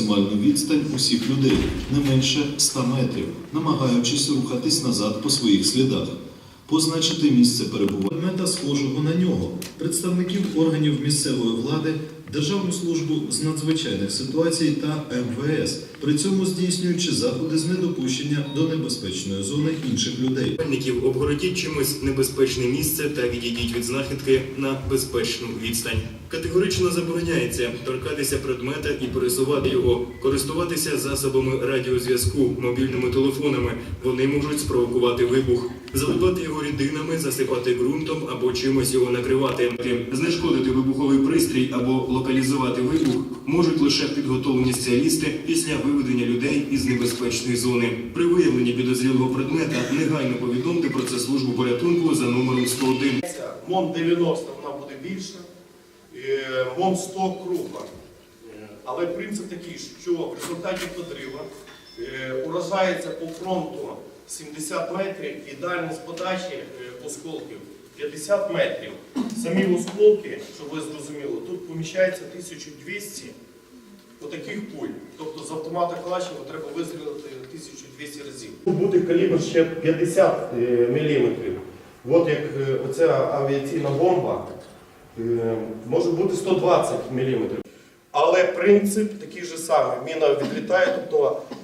максимальну відстань усіх людей не менше 100 метрів, намагаючись рухатись назад по своїх слідах. Позначити місце перебування та схожого на нього, представників органів місцевої влади, Державну службу з надзвичайних ситуацій та МВС, при цьому здійснюючи заходи з недопущення до небезпечної зони інших людей. Обгородіть чимось небезпечне місце та відійдіть від знахідки на безпечну відстань. Категорично забороняється торкатися предмета і пересувати його, користуватися засобами радіозв'язку, мобільними телефонами. Вони можуть спровокувати вибух, заливати його рідинами, засипати ґрунтом або чимось його накривати. Знешкодити вибуховий пристрій або локалізувати вибух можуть лише підготовлені спеціалісти після виведення людей із небезпечної зони. При виявленні підозрілого предмета негайно повідомте про це службу порятунку за номером 101. МОН 90 вона буде більша, е, МОН 100 крупа. Е, Але принцип такий, що в результаті подрива е, уражається по фронту 70 метрів і дальність подачі е, осколків 50 метрів. Самі осколки, щоб ви зрозуміли, тут поміщається 1200 отаких пуль. Тобто з автомата Калашникова треба вистрілити 1200 разів. Буде калібр ще 50 мм. От як е, оця авіаційна бомба е, може бути 120 мм. Але принцип такий же самий. Міна відлітає, тобто, е,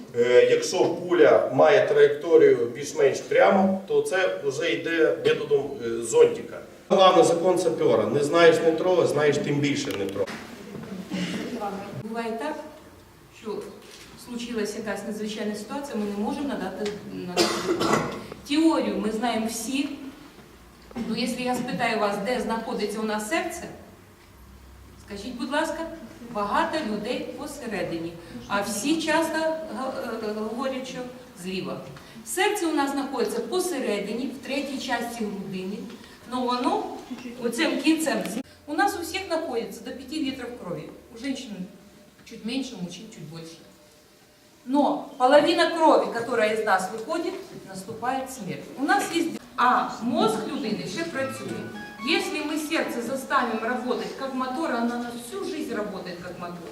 якщо пуля має траєкторію більш-менш прямо, то це вже йде методом е, зонтика. Головне закон сапера. Не знаєш не знаєш тим більше не трогай. Буває так, що случилася якась надзвичайна ситуація, ми не можемо надати, надати. Теорію ми знаємо всі. Ну, якщо я спитаю вас, де знаходиться у нас серце, скажіть, будь ласка, багато людей посередині, а всі часто е, говорять, що зліва. Серце у нас знаходиться посередині, в третій часті грудини, але воно оцим кінцем. У нас у всіх знаходится до 5 литров крови. У женщин чуть меньше, у мужчин чуть больше. Но половина крови, которая из нас выходит, наступает смерть. У нас есть... А мозг людини ще працює. Если мы сердце заставим работать как мотор, оно на всю жизнь работает как мотор.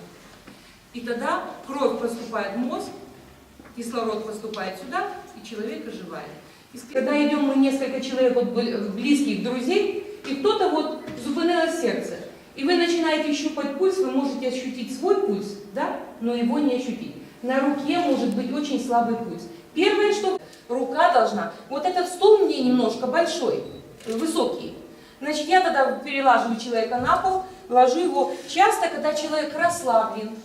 И тогда кровь поступает в мозг, кислород поступает сюда, и человек оживает. И когда идем мы несколько человек, вот бли- близких друзей, и кто-то вот зупинило сердце, и вы начинаете щупать пульс, вы можете ощутить свой пульс, да, но его не ощутить. На руке может быть очень слабый пульс. Первое, что рука должна, вот этот стул мне немножко большой, высокий, значит, я тогда перелаживаю человека на пол, ложу его. Часто, когда человек расслаблен,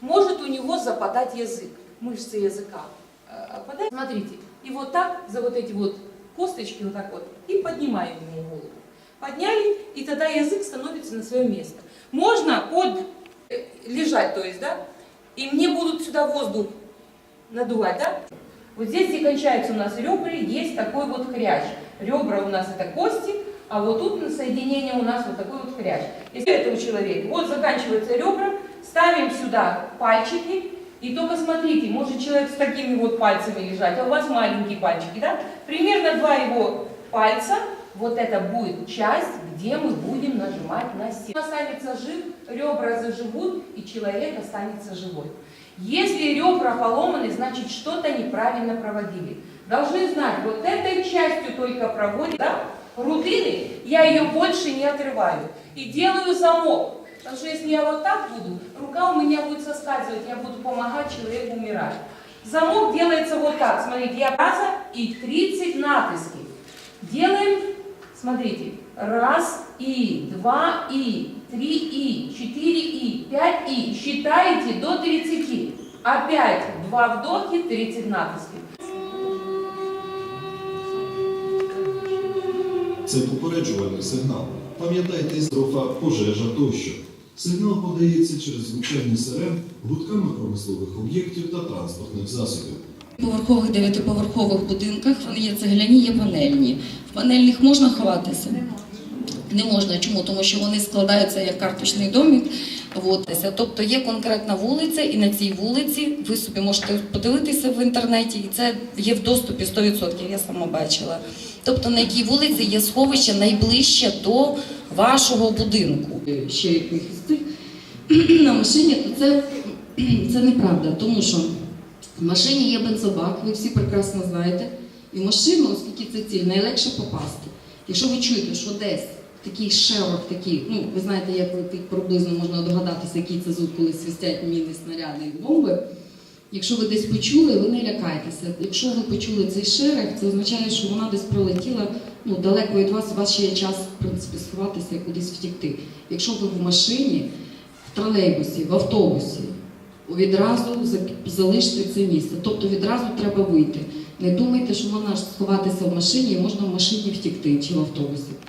может у него западать язык, мышцы языка. э, опадают. Смотрите, и вот так, за вот эти вот косточки, вот так вот, и поднимаем ему голову. Подняли, и тогда язык становится на свое место. Можно под э, лежать, то есть, да, и мне будут сюда воздух надувать, да? Вот здесь, где кончаются у нас ребра, есть такой вот хрящ. Ребра у нас это кости, а вот тут соединение у нас вот такой вот хрящ. Если этого человека, вот заканчиваются ребра, ставим сюда пальчики, и только смотрите, может человек с такими вот пальцами лежать, а у вас маленькие пальчики, да? Примерно два его пальца, вот это будет часть, где мы будем нажимать на сердце. Останется жив, ребра заживут, и человек останется живой. Если ребра поломаны, значит что-то неправильно проводили. Должны знать, вот этой частью только проводят, да? Грудины, я ее больше не отрываю. И делаю замок. Потому что если я вот так буду, рука у меня будет соскальзывать, я буду помогать человеку умирать. Замок делается вот так. Смотрите, я раза и 30 натисков. Делаем, смотрите, раз и, два и, три и, четыре и, пять и. Считаете до 30. Опять два вдохи, 30 натисков. Це попереджувальний сигнал. Пам'ятайте, строфа, пожежа тощо. Сигнал подається через звучання сирен гудками промислових об'єктів та транспортних засобів. поверхових дев'ятиповерхових будинках вони є цегляні, є панельні. В панельних можна ховатися? Не можна. Чому? Тому що вони складаються як карточний домик. От. Тобто є конкретна вулиця, і на цій вулиці ви собі можете подивитися в інтернеті, і це є в доступі 100%, я сама бачила. Тобто на якій вулиці є сховище найближче до вашого будинку. Ще якихось на машині, то це це неправда, тому що в машині є бензобак, ви всі прекрасно знаєте, і в машину, оскільки це ціль, найлегше попасти. Якщо ви чуєте, що десь такий шерох, такий, ну ви знаєте, як приблизно можна догадатися, який це звук, коли свистять міни, снаряди і бомби. Якщо ви десь почули, ви не лякайтеся. Якщо ви почули цей шерех, це означає, що вона десь пролетіла ну, далеко від вас, у вас ще є час, в принципі, сховатися і кудись втікти. Якщо ви в машині, в тролейбусі, в автобусі, відразу за- залиште це місце. Тобто відразу треба вийти. Не думайте, що можна сховатися в машині і можна в машині втікти чи в автобусі.